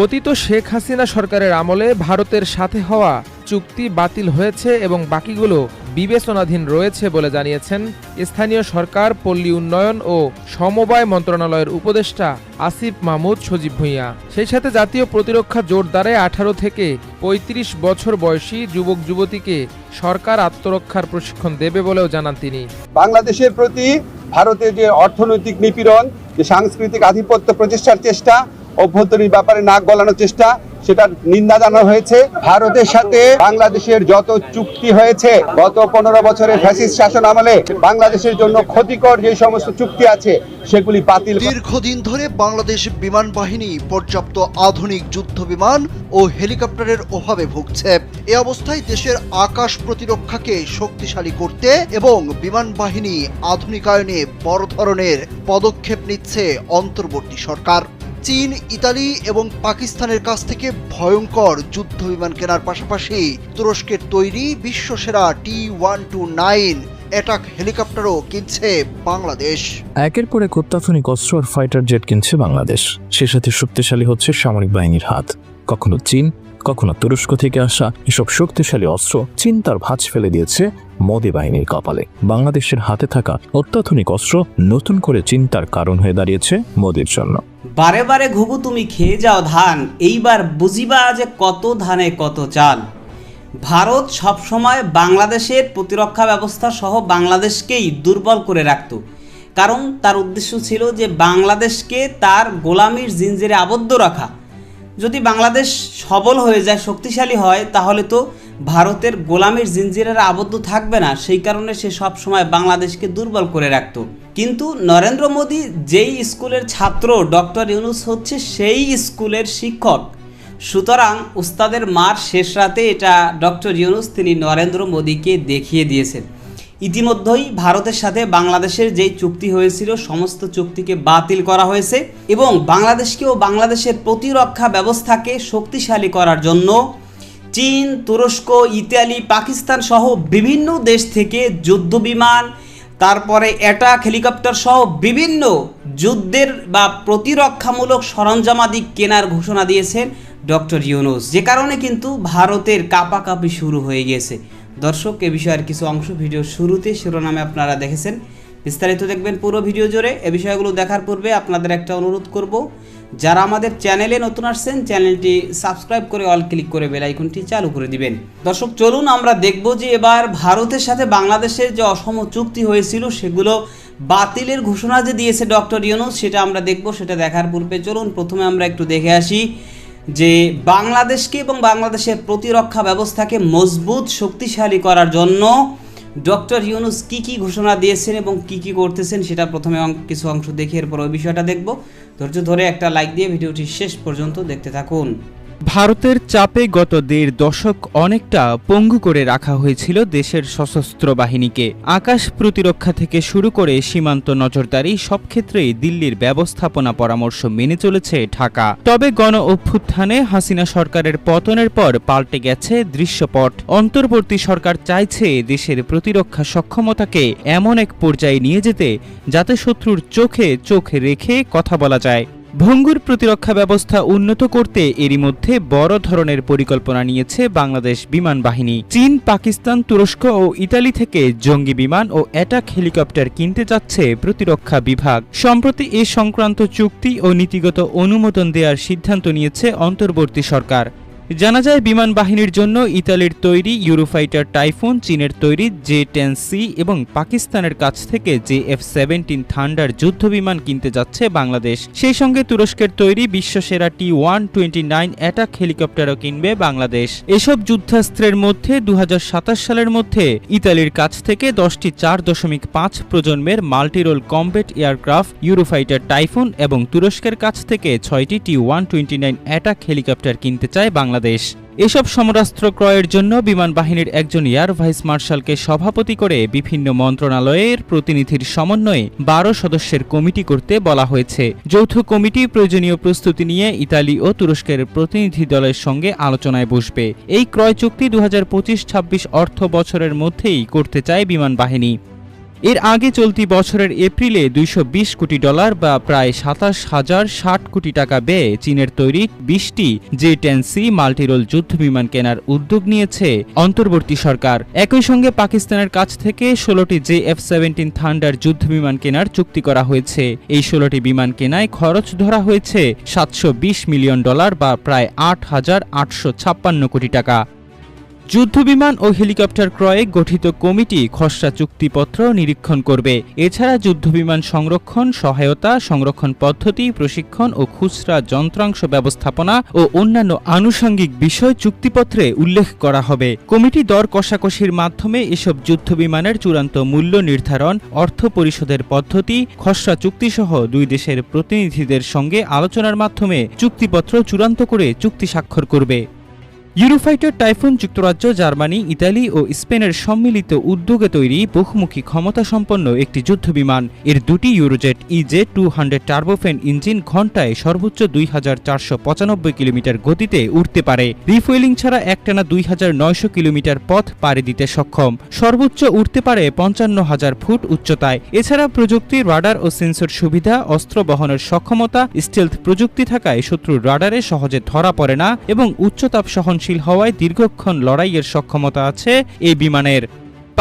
পতিত শেখ হাসিনা সরকারের আমলে ভারতের সাথে হওয়া চুক্তি বাতিল হয়েছে এবং বাকিগুলো বিবেচনাধীন রয়েছে বলে জানিয়েছেন স্থানীয় সরকার, পল্লী উন্নয়ন ও সমবায় মন্ত্রণালয়ের উপদেষ্টা আসিফ মাহমুদ সজীব ভূঁইয়া। সেই সাথে জাতীয় প্রতিরক্ষা জোরদারে আঠারো থেকে ৩৫ বছর বয়সী যুবক যুবতীকে সরকার আত্মরক্ষার প্রশিক্ষণ দেবে বলেও জানান তিনি। বাংলাদেশের প্রতি ভারতের যে অর্থনৈতিক নিপীড়ন, যে সাংস্কৃতিক আধিপত্য প্রতিষ্ঠার চেষ্টা অভ্যন্তরীণ ব্যাপারে নাক গলানোর চেষ্টা সেটার নিন্দা জানানো হয়েছে। ভারতের সাথে বাংলাদেশের যত চুক্তি হয়েছে, গত পনেরো বছরের ফ্যাসিস্ট শাসন আমলে বাংলাদেশের জন্য ক্ষতিকর যে সমস্ত চুক্তি আছে, সেগুলি বাতিল দীর্ঘদিন ধরে বাংলাদেশ বিমান বাহিনী পর্যাপ্ত আধুনিক যুদ্ধ বিমান ও হেলিকপ্টারের অভাবে ভুগছে। এ অবস্থায় দেশের আকাশ প্রতিরক্ষাকে শক্তিশালী করতে এবং বিমান বাহিনী আধুনিকায়নে বড় ধরনের পদক্ষেপ নিচ্ছে অন্তর্বর্তী সরকার। চীন, ইতালি এবং পাকিস্তানের কাছ থেকে ভয়ঙ্কর যুদ্ধ বিমান কেনার পাশাপাশি তুরস্কের তৈরি বিশ্বসেরা T one two nine attack হেলিকপ্টারও কিনছে বাংলাদেশ। একের পর এক অত্যাধুনিক অস্ত্র আর ফাইটার জেট কিনছে বাংলাদেশ। সে সাথে শক্তিশালী হচ্ছে সামরিক বাহিনীর হাত। কখনো চীন, কখনো তুরস্ক থেকে আসা এসব শক্তিশালী অস্ত্র চীন তার ভাঁজ ফেলে দিয়েছে মোদী বাহিনীর কপালে। বাংলাদেশের হাতে থাকা অত্যাধুনিক অস্ত্র নতুন করে চিন্তার কারণ হয়ে দাঁড়িয়েছে মোদীর জন্য। বারে বারে ঘুঘু, তুমি খেয়ে যাও ধান। এইবার বুঝিবা যে কত ধানে কত চাল। ভারত সবসময় বাংলাদেশের প্রতিরক্ষা ব্যবস্থা সহ বাংলাদেশকেই দুর্বল করে রাখত। কারণ তার উদ্দেশ্য ছিল যে বাংলাদেশকে তার গোলামির জিঞ্জিরে আবদ্ধ রাখা। যদি বাংলাদেশ সবল হয়ে যায়, শক্তিশালী হয়, তাহলে তো ভারতের গোলামির জিঞ্জিরের আবদ্ধ থাকবে না, সেই কারণে সে সব সময় বাংলাদেশকে দুর্বল করে রাখত। কিন্তু নরেন্দ্র মোদী যেই স্কুলের ছাত্র ডক্টর ইউনুস হচ্ছে, সেই স্কুলের শিক্ষক। সুতরাং উস্তাদের মার শেষ রাতে এটা ডক্টর ইউনুস, তিনি নরেন্দ্র মোদীকে দেখিয়ে দিয়েছেন। ইতিমধ্যেই ভারতের সাথে বাংলাদেশের যেই চুক্তি হয়েছিল, সমস্ত চুক্তিকে বাতিল করা হয়েছে এবং বাংলাদেশকে ও বাংলাদেশের প্রতিরক্ষা ব্যবস্থাকে শক্তিশালী করার জন্য চীন, তুরস্ক, ইতালি, পাকিস্তান সহ বিভিন্ন দেশ থেকে যুদ্ধ বিমান, তারপরে অ্যাটাক হেলিকপ্টার সহ বিভিন্ন যুদ্ধের বা প্রতিরক্ষামূলক সরঞ্জামাদি কেনার ঘোষণা দিয়েছেন ডক্টর ইউনুস। যে কারণে কিন্তু ভারতের কাপাকাপি শুরু হয়ে গিয়েছে দর্শক, এ বিষয়ের কিছু অংশ ভিডিও শুরুতে শিরোনামে আপনারা দেখেছেন। বিস্তারিত দেখবেন পুরো ভিডিও জুড়ে। এ বিষয়গুলো দেখার পূর্বে আপনাদের একটা অনুরোধ করব। যারা আমাদের চ্যানেলে নতুন আসছেন, চ্যানেলটি সাবস্ক্রাইব করে অল ক্লিক করে বেল আইকনটি চালু করে দিবেন। দর্শক, চলুন আমরা দেখব যে এবার ভারতের সাথে বাংলাদেশের যে অসম চুক্তি হয়েছিল, সেগুলো বাতিলের ঘোষণা যে দিয়েছে ডক্টর ইউনুস, সেটা আমরা দেখব, সেটা দেখার পূর্বে চলুন প্রথমে আমরা একটু দেখে আসি যে বাংলাদেশকে এবং বাংলাদেশের প্রতিরক্ষা ব্যবস্থাকে মজবুত, শক্তিশালী করার জন্য ডক্টর ইউনুস কি কি ঘোষণা দিয়েছেন এবং কি কি করতেছেন সেটা প্রথমে কিছু অংশ দেখে এরপর ওই বিষয়টা দেখব। ধৈর্য ধরে একটা লাইক দিয়ে ভিডিওটি শেষ পর্যন্ত দেখতে থাকুন। ভারতের চাপে গত দেড় দশক অনেকটা পঙ্গু করে রাখা হয়েছিল দেশের সশস্ত্র বাহিনীকে। আকাশ প্রতিরক্ষা থেকে শুরু করে সীমান্ত নজরদারি সব ক্ষেত্রেই দিল্লির ব্যবস্থাপনা পরামর্শ মেনে চলেছে ঢাকা। তবে গণ অভ্যুত্থানে হাসিনা সরকারের পতনের পর পাল্টে গেছে দৃশ্যপট। অন্তর্বর্তী সরকার চাইছে দেশের প্রতিরক্ষা সক্ষমতাকে এমন এক পর্যায়ে নিয়ে যেতে যাতে শত্রুর চোখে চোখ রেখে কথা বলা যায়। ভঙ্গুর প্রতিরক্ষা ব্যবস্থা উন্নত করতে এরই মধ্যে বড় ধরনের পরিকল্পনা নিয়েছে বাংলাদেশ বিমান বাহিনী। চীন, পাকিস্তান, তুরস্ক ও ইতালি থেকে জঙ্গি বিমান ও অ্যাটাক হেলিকপ্টার কিনতে যাচ্ছে প্রতিরক্ষা বিভাগ। সম্প্রতি এ সংক্রান্ত চুক্তি ও নীতিগত অনুমোদন দেওয়ার সিদ্ধান্ত নিয়েছে অন্তর্বর্তী সরকার। জানা যায়, বিমান বাহিনীর জন্য ইতালির তৈরি ইউরোফাইটার টাইফুন, চীনের তৈরি জে টেন সি এবং পাকিস্তানের কাছ থেকে জে এফ সেভেন্টিন থান্ডার যুদ্ধ বিমান কিনতে যাচ্ছে বাংলাদেশ। সেই সঙ্গে তুরস্কের তৈরি বিশ্বসেরা T one twenty nine attack হেলিকপ্টারও কিনবে বাংলাদেশ। এসব যুদ্ধাস্ত্রের মধ্যে দু হাজার সাতাশ সালের মধ্যে ইতালির কাছ থেকে দশটি চার দশমিক পাঁচ প্রজন্মের multirole combat aircraft, Eurofighter Typhoon এবং তুরস্কের কাছ থেকে ছয়টি T one twenty nine attack helicopter কিনতে চায় বাংলাদেশ। এসব সমরাস্ত্র ক্রয়ের জন্য বিমান বাহিনীর একজন এয়ার ভাইস মার্শালকে সভাপতি করে বিভিন্ন মন্ত্রণালয়ের প্রতিনিধির সমন্বয়ে বারো সদস্যের কমিটি করতে বলা হয়েছে। যৌথ কমিটি প্রয়োজনীয় প্রস্তুতি নিয়ে ইতালি ও তুরস্কের প্রতিনিধি দলের সঙ্গে আলোচনায় বসবে। এই ক্রয় চুক্তি দু হাজার পঁচিশ ছাব্বিশ অর্থ বছরের মধ্যেই করতে চায় বিমান বাহিনী এর আগে চলতি বছরের এপ্রিলে দুইশো বিশ কোটি ডলার বা প্রায় সাতাশ হাজার ষাট কোটি টাকা ব্যয়ে চীনের তৈরি বিশটি জে টেন সি মাল্টিরোল যুদ্ধ বিমান কেনার উদ্যোগ নিয়েছে অন্তর্বর্তী সরকার। একই সঙ্গে পাকিস্তানের কাছ থেকে ষোলোটি জে এফ সেভেন্টিন থান্ডার যুদ্ধ বিমান কেনার চুক্তি করা হয়েছে। এই ষোলোটি বিমান কেনায় খরচ ধরা হয়েছে সাতশো বিশ মিলিয়ন ডলার বা প্রায় আট হাজার আটশো ছাপ্পান্ন কোটি টাকা। যুদ্ধবিমান ও হেলিকপ্টার ক্রয়ে গঠিত কমিটি খসড়া চুক্তিপত্র নিরীক্ষণ করবে। এছাড়া যুদ্ধবিমান সংরক্ষণ, সহায়তা, সংরক্ষণ পদ্ধতি, প্রশিক্ষণ ও খুচরা যন্ত্রাংশ ব্যবস্থাপনা ও অন্যান্য আনুষঙ্গিক বিষয় চুক্তিপত্রে উল্লেখ করা হবে। কমিটি দর কষাকষির মাধ্যমে এসব যুদ্ধবিমানের চূড়ান্ত মূল্য নির্ধারণ, অর্থ পরিশোধের পদ্ধতি, খসড়া চুক্তিসহ দুই দেশের প্রতিনিধিদের সঙ্গে আলোচনার মাধ্যমে চুক্তিপত্র চূড়ান্ত করে চুক্তি স্বাক্ষর করবে। ইউরোফাইটার টাইফুন যুক্তরাজ্য, জার্মানি, ইতালি ও স্পেনের সম্মিলিত উদ্যোগে তৈরি বহুমুখী ক্ষমতা সম্পন্ন একটি যুদ্ধবিমান। এর দুটি Eurojet E J two hundred turbofan engine ঘন্টায় সর্বোচ্চ দুই হাজার চারশো পঁচানব্বই কিলোমিটার গতিতে উঠতে পারে। রিফুয়েলিং ছাড়া একটানা দুই হাজার নয়শো কিলোমিটার পথ পাড়ি দিতে সক্ষম। সর্বোচ্চ উঠতে পারে পঞ্চান্ন হাজার ফুট উচ্চতায়। এছাড়া প্রযুক্তি, রাডার ও সেন্সর সুবিধা, অস্ত্র বহনের সক্ষমতা, স্টেলথ প্রযুক্তি থাকায় শত্রুর রাডারে সহজে ধরা পড়ে না এবং উচ্চতাপ সহনশীল হওয়ায় দীর্ঘক্ষণ লড়াইয়ের সক্ষমতা আছে এই বিমানের।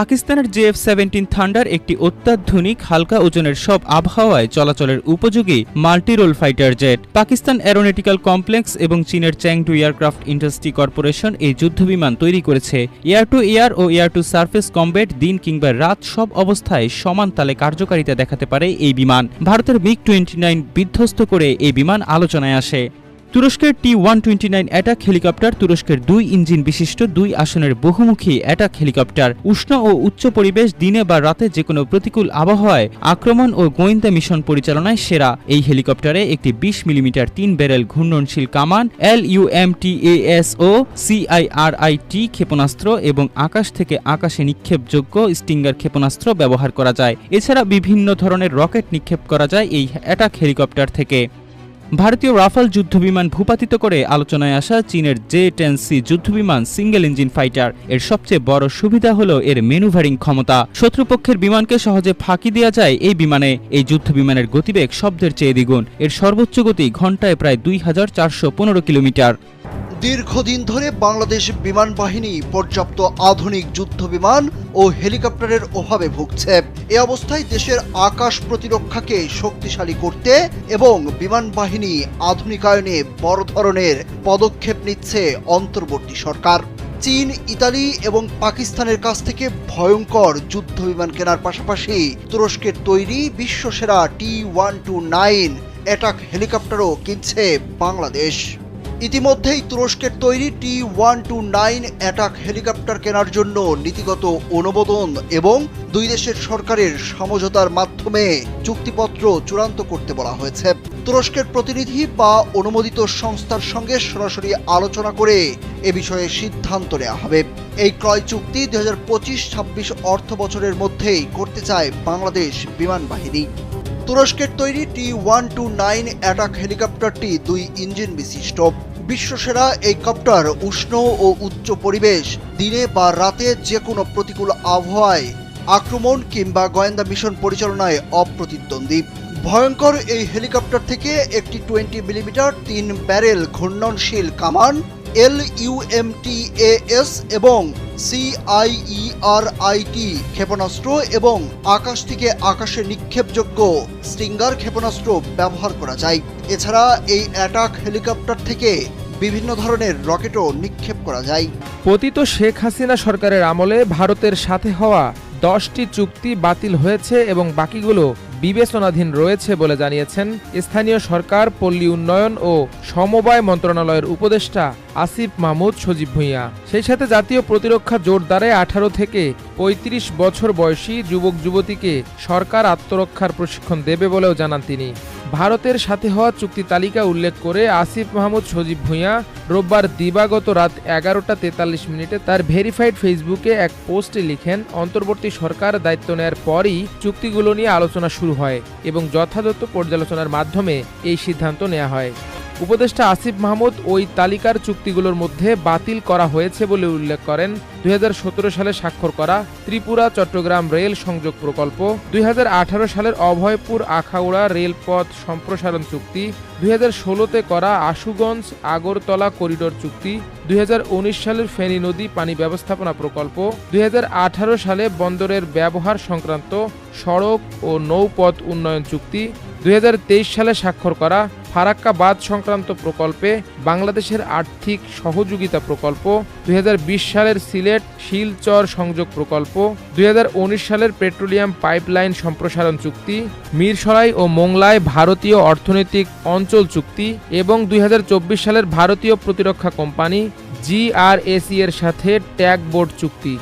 পাকিস্তানের জেএফ সেভেন্টিন থান্ডার একটি অত্যাধুনিক হালকা ওজনের সব আবহাওয়ায় চলাচলের উপযোগী multirole fighter jet. Pakistan aeronautical complex এবং চীনের চ্যাংটু এয়ারক্রাফট ইন্ডাস্ট্রি কর্পোরেশন এই যুদ্ধবিমান তৈরি করেছে। এয়ার টু এয়ার ও এয়ার টু সার্ফেস কমব্যাট দিন কিংবা রাত সব অবস্থায় সমান তালে কার্যকারিতা দেখাতে পারে এই বিমান। ভারতের মিগ টোয়েন্টি নাইন বিধ্বস্ত করে এই বিমান আলোচনায় আসে। তুরস্কের T one twenty nine attack helicopter তুরস্কের দুই ইঞ্জিন বিশিষ্ট দুই আসনের বহুমুখী অ্যাটাক হেলিকপ্টার উষ্ণ ও উচ্চ পরিবেশ দিনে বা রাতে যে কোনো প্রতিকূল আবহাওয়ায় আক্রমণ ও গোয়েন্দা মিশন পরিচালনায় সেরা। এই হেলিকপ্টারে একটি বিশ মিলিমিটার তিন ব্যারেল ঘূর্ণনশীল কামান, L U M T S ও সিআইআরআইটি ক্ষেপণাস্ত্র এবং আকাশ থেকে আকাশে নিক্ষেপযোগ্য স্টিঙ্গার ক্ষেপণাস্ত্র ব্যবহার করা যায়। এছাড়া বিভিন্ন ধরনের রকেট নিক্ষেপ করা যায় এই অ্যাটাক হেলিকপ্টার থেকে। ভারতীয় রাফাল যুদ্ধবিমান ভূপাতিত করে আলোচনায় আসা চীনের জে টেন সি যুদ্ধবিমান সিঙ্গেল ইঞ্জিন ফাইটার। এর সবচেয়ে বড় সুবিধা হল এর মেনুভারিং ক্ষমতা। শত্রুপক্ষের বিমানকে সহজে ফাঁকি দেওয়া যায় এই বিমানে। এই যুদ্ধবিমানের গতিবেগ শব্দের চেয়ে দ্বিগুণ। এর সর্বোচ্চ গতি ঘন্টায় প্রায় দুই হাজার চারশো পনেরো কিলোমিটার। দীর্ঘদিন ধরে বাংলাদেশ বিমান বাহিনী পর্যাপ্ত আধুনিক যুদ্ধ বিমান ও হেলিকপ্টারের অভাবে ভুগছে। এ অবস্থায় দেশের আকাশ প্রতিরক্ষাকে শক্তিশালী করতে এবং বিমান বাহিনী আধুনিকায়নে বড় ধরনের পদক্ষেপ নিচ্ছে অন্তর্বর্তী সরকার। চীন, ইতালি এবং পাকিস্তানের কাছ থেকে ভয়ঙ্কর যুদ্ধ বিমান কেনার পাশাপাশি তুরস্কের তৈরি বিশ্বসেরা T one two nine attack হেলিকপ্টারও কিনছে বাংলাদেশ। ইতিমধ্যেই তুরস্কের তৈরি T one two nine attack helicopter কেনার জন্য নীতিগত অনুমোদন এবং দুই দেশের সরকারের সমঝোতার মাধ্যমে চুক্তিপত্র চূড়ান্ত করতে বলা হয়েছে। তুরস্কের প্রতিনিধি বা অনুমোদিত সংস্থার সঙ্গে সরাসরি আলোচনা করে এ বিষয়ে সিদ্ধান্ত নেওয়া হবে। এই ক্রয় চুক্তি দুই হাজার পঁচিশ ছাব্বিশ অর্থ বছরের মধ্যেই করতে চায় বাংলাদেশ বিমান বাহিনী। তুরস্কের তৈরি T one two nine attack হেলিকপ্টারটি দুই ইঞ্জিন বিশিষ্ট। বিশ্বসেরা এই কপ্টার উষ্ণ ও উচ্চ পরিবেশ দিনে বা রাতে যে কোনো প্রতিকূল আবহাওয়ায় আক্রমণ কিংবা গোয়েন্দা মিশন পরিচালনায় অপ্রতিদ্বন্দ্বী। ভয়ঙ্কর এই হেলিকপ্টার থেকে একটি টোয়েন্টি মিলিমিটার, তিন ব্যারেল ঘূর্ণনশীল কামান এল ইউএমটিএএস এবং সিআইইআরআইটি ক্ষেপণাস্ত্র এবং আকাশ থেকে আকাশে নিক্ষেপযোগ্য স্টিঙ্গার ক্ষেপণাস্ত্র ব্যবহার করা যায়। এছাড়া এই অ্যাটাক হেলিকপ্টার থেকে বিভিন্ন ধরনের রকেটও নিক্ষেপ করা যায়। পতিত শেখ হাসিনা সরকারের আমলে ভারতের সাথে হওয়া দশটি চুক্তি বাতিল হয়েছে এবং বাকিগুলো বিবেচনাধীন রয়েছে বলে জানিয়েছেন স্থানীয় সরকার, পল্লী উন্নয়ন ও সমবায় মন্ত্রণালয়ের উপদেষ্টা আসিফ মাহমুদ সজীব ভূঁইয়া। সেই সাথে জাতীয় প্রতিরক্ষা জোরদারে আঠারো থেকে ৩৫ বছর বয়সী যুবক যুবতীকে সরকার আত্মরক্ষার প্রশিক্ষণ দেবে বলেও জানান তিনি। ভারতের সাথে হওয়া চুক্তি তালিকা উল্লেখ করে আসিফ মাহমুদ, সজীব ভূঁইয়া রোববার দিবাগত রাত এগারোটা তেতাল্লিশ মিনিটে তার ভেরিফাইড ফেসবুকে এক পোস্টে লিখেন, অন্তর্বর্তী সরকার দায়িত্ব নেয়ার পরই চুক্তিগুলো নিয়ে আলোচনা শুরু হয় এবং যথাযথ পর্যালোচনার মাধ্যমে এই সিদ্ধান্ত নেওয়া হয়। উপদেষ্টা আসিফ মাহমুদ ওই তালিকার চুক্তিগুলোর মধ্যে বাতিল করা হয়েছে বলে উল্লেখ করেন। দুই হাজার সতেরো সালে স্বাক্ষর করা ত্রিপুরা, চট্টগ্রাম রেল সংযোগ প্রকল্প, দুই হাজার আঠারো সালের অভয়পুর, আখাউড়া রেলপথ সম্প্রসারণ চুক্তি, দুই ষোলোতে করা আশুগঞ্জ, আগরতলা করিডোর চুক্তি, দুই হাজার উনিশ সালের ফেনী নদী পানি ব্যবস্থাপনা প্রকল্প, দুই হাজার আঠারো সালে বন্দরের ব্যবহার সংক্রান্ত সড়ক ও নৌপথ উন্নয়ন চুক্তি দুই হাজার তেইশ সালে স্বাক্ষর করা ফারাক্কা বাঁধ সংক্রান্ত প্রকল্পে বাংলাদেশের আর্থিক সহযোগিতা প্রকল্প, দুই হাজার বিশ সালের সিলেট শিলচর সংযোগ প্রকল্প, দুই হাজার উনিশ সালের পেট্রোলিয়াম পাইপলাইন সম্প্রসারণ চুক্তি, মিরসরাই ও মোংলায় ভারতীয় অর্থনৈতিক অঞ্চল চুক্তি এবং দুই হাজার চব্বিশ সালের ভারতীয় প্রতিরক্ষা কোম্পানি জিআরএসি এর সাথে ট্যাগ বোর্ড চুক্তি।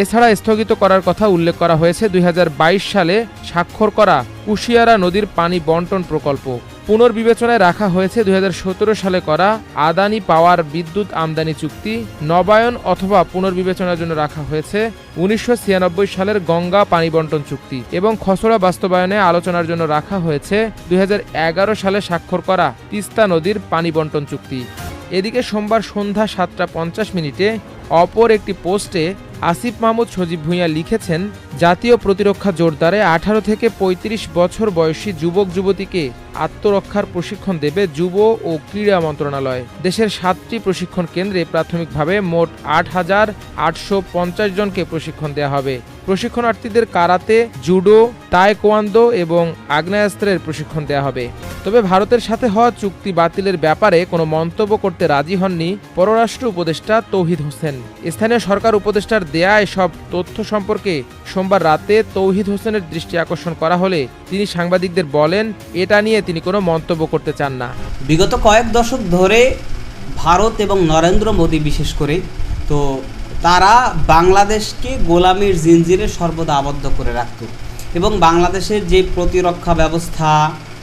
এছাড়া স্থগিত করার কথা উল্লেখ করা হয়েছে দুই হাজার বাইশ সালে স্বাক্ষর করা কুশিয়ারা নদীর পানি বন্টন প্রকল্প। পুনর্বিবেচনায় রাখা হয়েছে দুই হাজার সতেরো সালে করা আদানি পাওয়ার বিদ্যুৎ আমদানি চুক্তি, নবায়ন অথবা পুনর্বিবেচনার জন্য রাখা হয়েছে উনিশশো ছিয়ানব্বই সালের গঙ্গা পানি বন্টন চুক্তি এবং খসড়া বাস্তবায়নে আলোচনার জন্য রাখা হয়েছে দুই হাজার এগারো সালে স্বাক্ষর করা তিস্তা নদীর পানি বন্টন চুক্তি। এদিকে সোমবার সন্ধ্যা সাতটা পঞ্চাশ মিনিটে অপর একটি পোস্টে আসিফ মাহমুদ সজীব ভূঁইয়া লিখেছেন, জাতীয় প্রতিরক্ষা জোরদারে আঠারো থেকে ৩৫ বছর বয়সী যুবক যুবতীকে আত্মরক্ষার প্রশিক্ষণ দেবে যুব ও ক্রীড়া মন্ত্রণালয়। দেশের সাতটি প্রশিক্ষণ কেন্দ্রে প্রাথমিকভাবে মোট আট হাজার আটশো পঞ্চাশ জনকে প্রশিক্ষণ দেওয়া হবে। প্রশিক্ষণার্থীদের কারাতে, জুডো তায়কোয়ান্দো এবং আগ্নেয়াস্ত্রের প্রশিক্ষণ দেওয়া হবে। তবে ভারতের সাথে হওয়া চুক্তি বাতিলের ব্যাপারে কোনো মন্তব্য করতে রাজি হননি পররাষ্ট্র উপদেষ্টা তৌহিদ হোসেন। স্থানীয় সরকার উপদেষ্টার দেয়া এসব তথ্য সম্পর্কে সোমবার রাতে তৌহিদ হোসেনের দৃষ্টি আকর্ষণ করা হলে তিনি সাংবাদিকদের বলেন, এটা নিয়ে তিনি কোনো মন্তব্য করতে চান না। বিগত কয়েক দশক ধরে ভারত এবং নরেন্দ্র মোদী বিশেষ করে, তো তারা বাংলাদেশকে গোলামির জিনজিরে সর্বদা আবদ্ধ করে রাখত এবং বাংলাদেশের যে প্রতিরক্ষা ব্যবস্থা,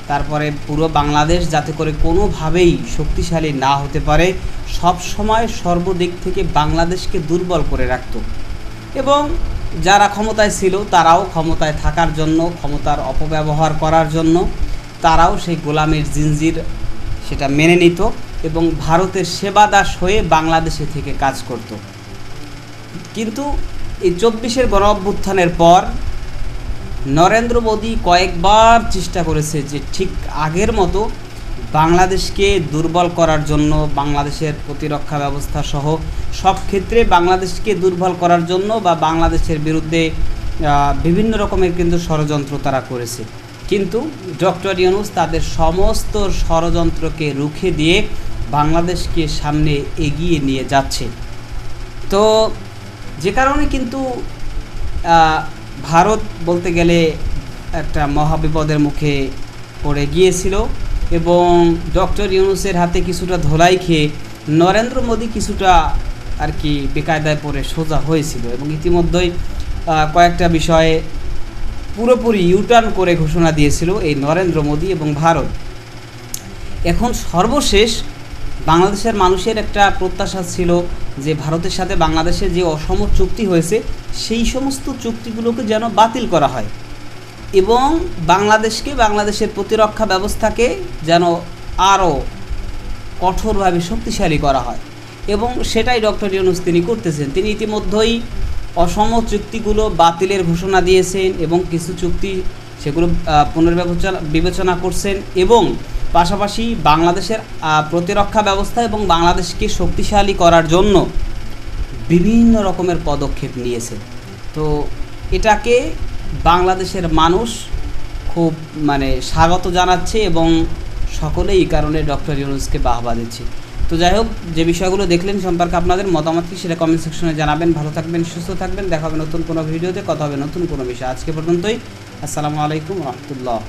তারপরে পুরো বাংলাদেশ যাতে করে কোনোভাবেই শক্তিশালী না হতে পারে, সব সময় সর্বদিক থেকে বাংলাদেশকে দুর্বল করে রাখত এবং যারা ক্ষমতায় ছিল তারাও ক্ষমতায় থাকার জন্য, ক্ষমতার অপব্যবহার করার জন্য তারাও সেই গোলামের জিঞ্জির সেটা মেনে নিত এবং ভারতের সেবাদাস হয়ে বাংলাদেশে থেকে কাজ করত। কিন্তু এই চব্বিশের গণ অভ্যুত্থানের পর নরেন্দ্র মোদী কয়েকবার চেষ্টা করেছে যে ঠিক আগের মতো বাংলাদেশকে দুর্বল করার জন্য, বাংলাদেশের প্রতিরক্ষা ব্যবস্থা সহ সব ক্ষেত্রে বাংলাদেশকে দুর্বল করার জন্য বা বাংলাদেশের বিরুদ্ধে বিভিন্ন রকমের কিন্তু ষড়যন্ত্র তারা করেছে। কিন্তু ডক্টর ইউনুস তাদের সমস্ত ষড়যন্ত্রকে রুখে দিয়ে বাংলাদেশকে সামনে এগিয়ে নিয়ে যাচ্ছে। তো যে কারণে কিন্তু ভারত বলতে গেলে একটা মহাবিপদের মুখে পড়ে গিয়েছিল এবং ডক্টর ইউনুসের হাতে কিছুটা ধোলাই খেয়ে নরেন্দ্র মোদী কিছুটা আর কি বেকায়দায় পড়ে সোজা হয়েছিল এবং ইতিমধ্যেই কয়েকটা বিষয়ে পুরোপুরি ইউটার্ন করে ঘোষণা দিয়েছিল এই নরেন্দ্র মোদী এবং ভারত। এখন সর্বশেষ বাংলাদেশের মানুষের একটা প্রত্যাশা ছিল যে ভারতের সাথে বাংলাদেশের যে অসম চুক্তি হয়েছে, সেই সমস্ত চুক্তিগুলোকে যেন বাতিল করা হয় এবং বাংলাদেশকে, বাংলাদেশের প্রতিরক্ষা ব্যবস্থাকে যেন আরও কঠোরভাবে শক্তিশালী করা হয়। এবং সেটাই ডক্টর ইউনুস তিনি করতেছেন। তিনি ইতিমধ্যেই অসম চুক্তিগুলো বাতিলের ঘোষণা দিয়েছেন এবং কিছু চুক্তি সেগুলো পুনর্বিবেচনা বিবেচনা করছেন এবং পাশাপাশি বাংলাদেশের প্রতিরক্ষা ব্যবস্থা এবং বাংলাদেশকে শক্তিশালী করার জন্য বিভিন্ন রকমের পদক্ষেপ নিয়েছে। তো এটাকে বাংলাদেশের মানুষ খুব মানে স্বাগত জানাচ্ছে এবং সকলেই এই কারণে ডক্টর ইউনুসকে বাহবা দিচ্ছে। তো যাই হোক, যে বিষয়গুলো দেখলেন সম্পর্কে আপনাদের মতামত কি সেটা কমেন্ট সেকশনে জানাবেন। ভালো থাকবেন, সুস্থ থাকবেন। দেখা হবে নতুন কোনো ভিডিওতে কথা হবে নতুন কোনো বিষয়। আজকে পর্যন্তই। আসসালামু আলাইকুম রহমতুল্লাহ।